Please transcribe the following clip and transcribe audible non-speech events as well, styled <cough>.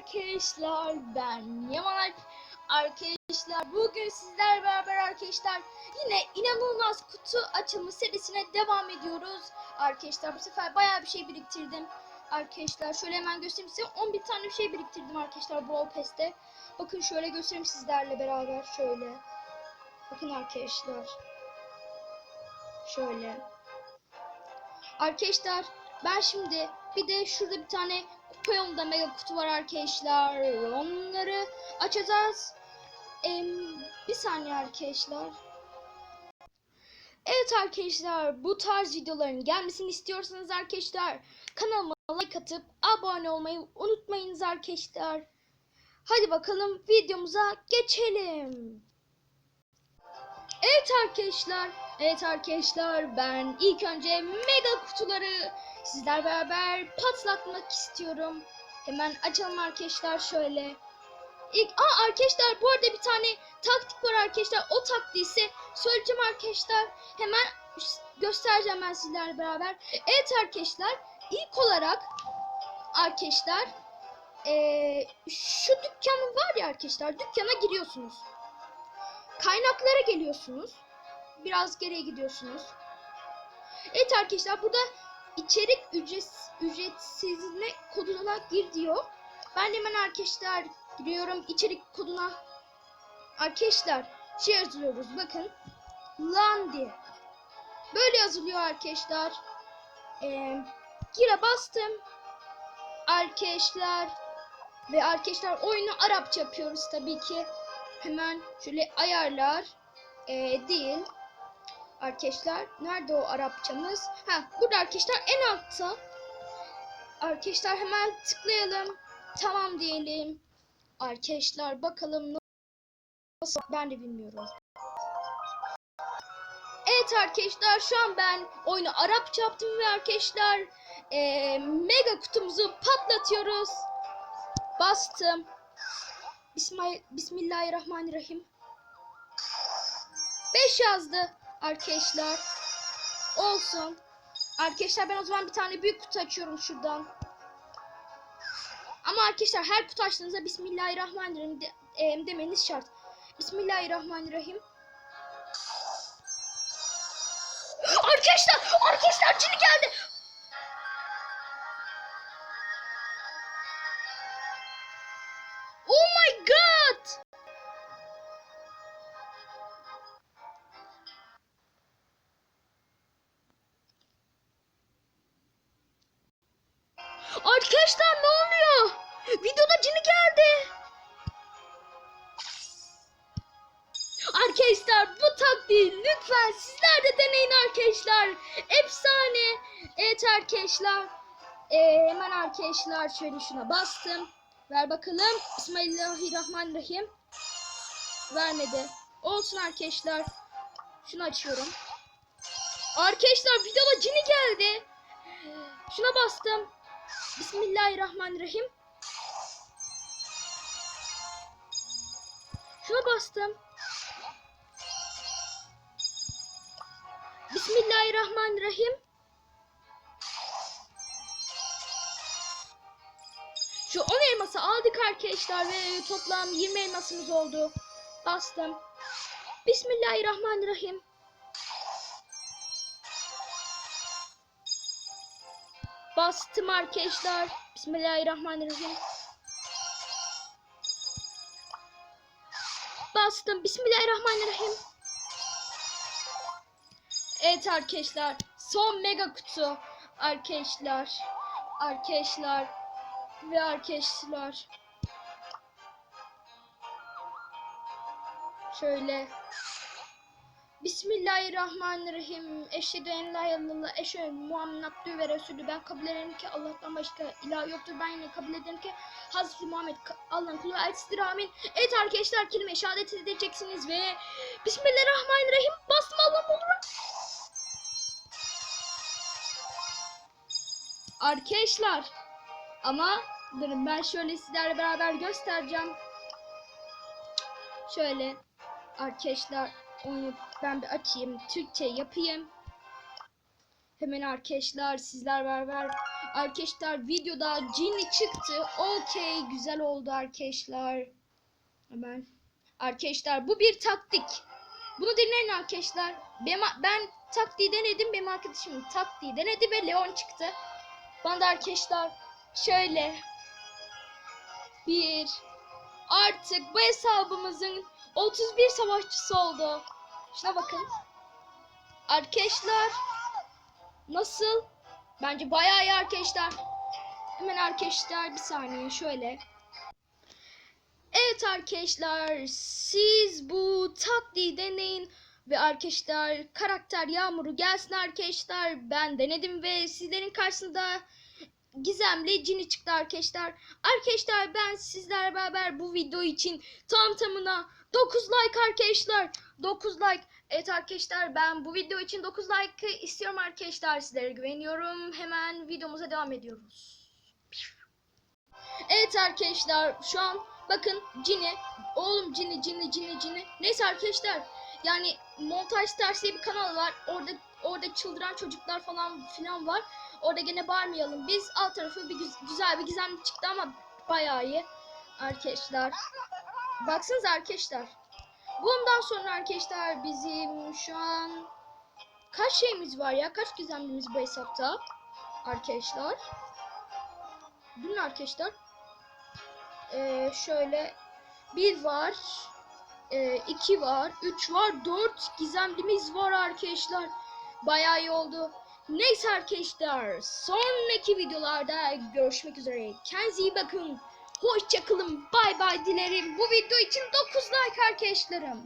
arkadaşlar ben Yaman. Alp arkadaşlar bugün sizlerle beraber arkadaşlar yine inanılmaz kutu açılma serisine devam ediyoruz. Arkadaşlar bu sefer bayağı bir şey biriktirdim. Arkadaşlar şöyle hemen göstereyim size. 11 tane bir şey biriktirdim arkadaşlar Brawl Pass'te bakın şöyle göstereyim sizlerle beraber şöyle. Bakın arkadaşlar. Şöyle. Arkadaşlar ben şimdi bir de şurada bir tane kupa mega kutu var arkadaşlar. Onları açacağız. Em, bir saniye arkadaşlar. Evet arkadaşlar bu tarz videoların gelmesini istiyorsanız arkadaşlar kanalıma like atıp abone olmayı unutmayınız arkadaşlar. Hadi bakalım videomuza geçelim. Evet arkadaşlar, evet arkadaşlar ben ilk önce mega kutuları sizler beraber patlatmak istiyorum. Hemen açalım arkadaşlar şöyle. İlk, aa arkadaşlar bu arada bir tane taktik var arkadaşlar. O taktiği ise söyleyeceğim arkadaşlar. Hemen göstereceğim ben sizlerle beraber. Evet arkadaşlar ilk olarak arkadaşlar eee, şu dükkan var ya arkadaşlar dükkana giriyorsunuz. Kaynaklara geliyorsunuz. Biraz geriye gidiyorsunuz. Evet arkadaşlar burada içerik ücret, ücretsizine koduna gir diyor. Ben hemen arkadaşlar giriyorum içerik koduna. Arkadaşlar şey yazıyoruz bakın. Landi. Böyle yazılıyor arkadaşlar. Ee, gire bastım. Arkadaşlar ve arkadaşlar oyunu Arapça yapıyoruz tabii ki. Hemen şöyle ayarlar ee, değil. Arkadaşlar nerede o Arapçamız? Ha burada arkadaşlar en altta. Arkadaşlar hemen tıklayalım. Tamam diyelim. Arkadaşlar bakalım nasıl ben de bilmiyorum. Evet arkadaşlar şu an ben oyunu Arapça yaptım ve arkadaşlar ee, mega kutumuzu patlatıyoruz. Bastım. Bismillah, Bismillahirrahmanirrahim. 5 yazdı arkadaşlar. Olsun. Arkadaşlar ben o zaman bir tane büyük kutu açıyorum şuradan. Ama arkadaşlar her kutu açtığınızda Bismillahirrahmanirrahim de, e, demeniz şart. Bismillahirrahmanirrahim. <gasps> Arkadaşlar, arkadaşlar cini geldi. Arkadaşlar bu taktiği lütfen sizler de deneyin arkadaşlar. Efsane. Evet arkadaşlar. Ee, hemen arkadaşlar şöyle şuna bastım. Ver bakalım. Bismillahirrahmanirrahim. Vermedi. Olsun arkadaşlar. Şunu açıyorum. Arkadaşlar videoda cini geldi. Şuna bastım. Bismillahirrahmanirrahim. Şuna bastım. Bismillahirrahmanirrahim. Şu 10 elması aldık arkadaşlar ve toplam 20 elmasımız oldu. Bastım. Bismillahirrahmanirrahim. Bastım arkadaşlar. Bismillahirrahmanirrahim. Bastım. Bismillahirrahmanirrahim. Evet arkadaşlar. Son mega kutu. Arkadaşlar. Arkadaşlar. Ve arkadaşlar. Şöyle. Bismillahirrahmanirrahim. Eşhedü en la illallah. Eşhedü Muhammed abdü ve resulü. Ben kabul ederim ki Allah'tan başka ilah yoktur. Ben yine kabul ederim ki Hazreti Muhammed Allah'ın kulu elçisidir. Amin. Evet arkadaşlar kelime şehadet edeceksiniz ve Bismillahirrahmanirrahim. Bastım Allah'ım olur. Arkadaşlar ama durun ben şöyle sizlerle beraber göstereceğim. Şöyle arkadaşlar onu ben bir açayım. Türkçe yapayım. Hemen arkadaşlar sizler beraber arkadaşlar videoda Cinli çıktı. Okey güzel oldu arkadaşlar. Hemen arkadaşlar bu bir taktik. Bunu dinleyin arkadaşlar. Ben, ben taktiği denedim. Benim arkadaşım taktiği denedi ve Leon çıktı. Da arkadaşlar şöyle bir artık bu hesabımızın 31 savaşçısı oldu. Şuna bakın. Arkadaşlar nasıl? Bence bayağı iyi arkadaşlar. Hemen arkadaşlar bir saniye şöyle. Evet arkadaşlar siz bu taktiği deneyin ve arkadaşlar karakter yağmuru gelsin arkadaşlar. Ben denedim ve sizlerin karşısında gizemli cini çıktı arkadaşlar. Arkadaşlar ben sizlerle beraber bu video için tam tamına 9 like arkadaşlar. 9 like. Evet arkadaşlar ben bu video için 9 like istiyorum arkadaşlar. Sizlere güveniyorum. Hemen videomuza devam ediyoruz. Evet arkadaşlar şu an bakın Cini. Oğlum Cini Cini Cini Cini. Neyse arkadaşlar yani Montaj Stars diye bir kanal var. Orada orada çıldıran çocuklar falan filan var. Orada gene bağırmayalım. Biz alt tarafı bir güz- güzel bir gizemli çıktı ama bayağı iyi arkadaşlar. Baksanıza arkadaşlar. Bundan sonra arkadaşlar bizim şu an kaç şeyimiz var ya? Kaç gizemlimiz bu hesapta? Arkadaşlar. Dün arkadaşlar. Ee, şöyle bir var. Ee, iki var. Üç var. Dört gizemlimiz var arkadaşlar. Bayağı iyi oldu. Neyse arkadaşlar. Sonraki videolarda görüşmek üzere. Kendinize iyi bakın. Hoşçakalın. Bay bay dilerim. Bu video için 9 like arkadaşlarım.